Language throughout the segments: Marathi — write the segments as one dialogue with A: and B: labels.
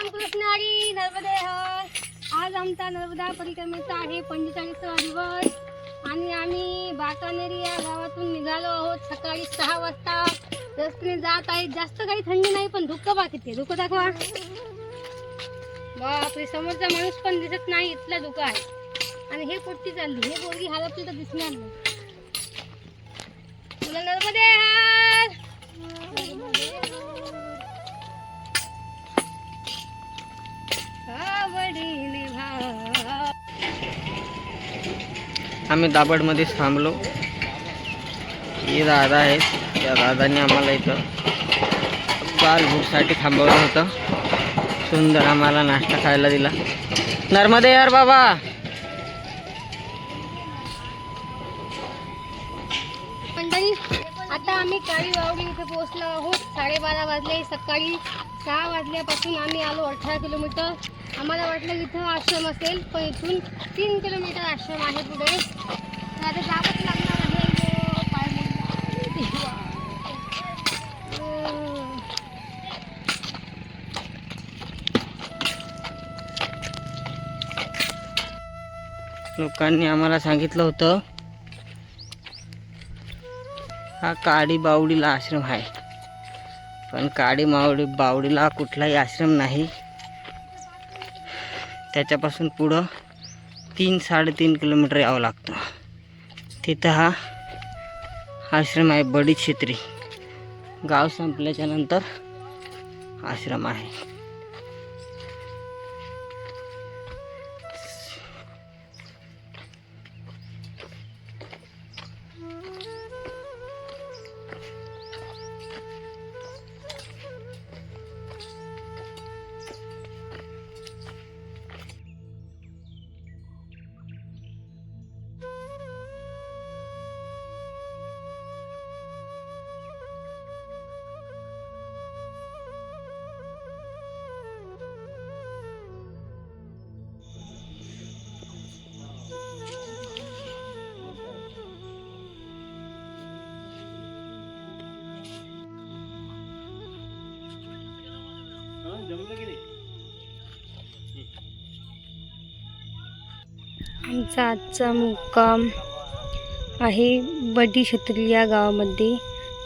A: रामकृष्ण हरी नर्मदे आज आमचा नर्मदा परिक्रमेचा आहे पंचेचाळीसवा दिवस. आणि आम्ही बाकानेरी या गावातून निघालो आहोत सकाळी सहा वाजता. रस्त्याने जात आहे. जास्त काही थंडी नाही पण धुकं बा किती धुकं दाखवा. बापरे समोरचा माणूस पण दिसत नाही इथला धुकं आहे. आणि हे कुठची चालली. हे पोरगी हालत तर दिसणार नाही. तुला नर्मदे हा
B: आम्ही दाबडमध्येच थांबलो. हे दादा आहेत. त्या दादाने आम्हाला इथं बाल भूकसाठी थांबवलं होतं. सुंदर आम्हाला नाश्ता खायला दिला. नर्मदे यार बाबा!
A: मंडळी आता आम्ही काळी वावडी इथे पोहोचलो आहोत. साडेबारा वाजले सकाळी सहा वाजल्यापासून आम्ही आलो अठरा किलोमीटर. आम्हाला वाटलं इथं आश्रम असेल पण इथून तीन किलोमीटर आश्रम आहे पुढे. तर आता जावंच लागणार आहे.
B: लोकांनी आम्हाला सांगितलं होतं हा काळी बावडीला आश्रम आहे. पण काळी मावडी बावडीला कुठलाही आश्रम नाही. त्याच्यापासून पुढं तीन साडेतीन किलोमीटर यावं लागतं. तिथं हा आश्रम आहे बडी छेत्री गाव संपल्याच्यानंतर आश्रम आहे.
A: आमचा आजचा मुक्काम आहे बडी छत्री या गावामध्ये.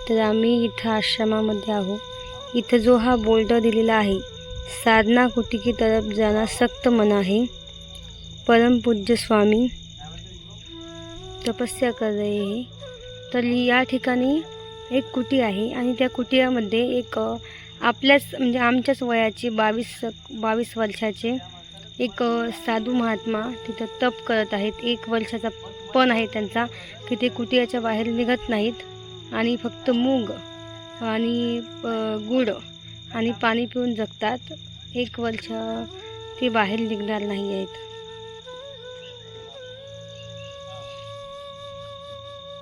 A: तर आम्ही इथं आश्रमामध्ये आहोत. इथं जो हा बोर्ड दिलेला आहे साधना कुटिकी तरफ जाना सक्त मना आहे. परमपूज्य स्वामी तपस्या कर रहे हे. तर या ठिकाणी एक कुटी आहे आणि त्या कुटियामध्ये एक आपल्याच म्हणजे आमच्याच वयाचे बावीस बावीस वर्षाचे एक साधू महात्मा तिथं तप करत आहेत. एक वर्षाचा पण आहे त्यांचा की ते कुटियाच्या बाहेर निघत नाहीत. आणि फक्त मूग आणि गुड आणि पाणी पिऊन जगतात. एक वर्ष ते बाहेर निघणार नाही आहेत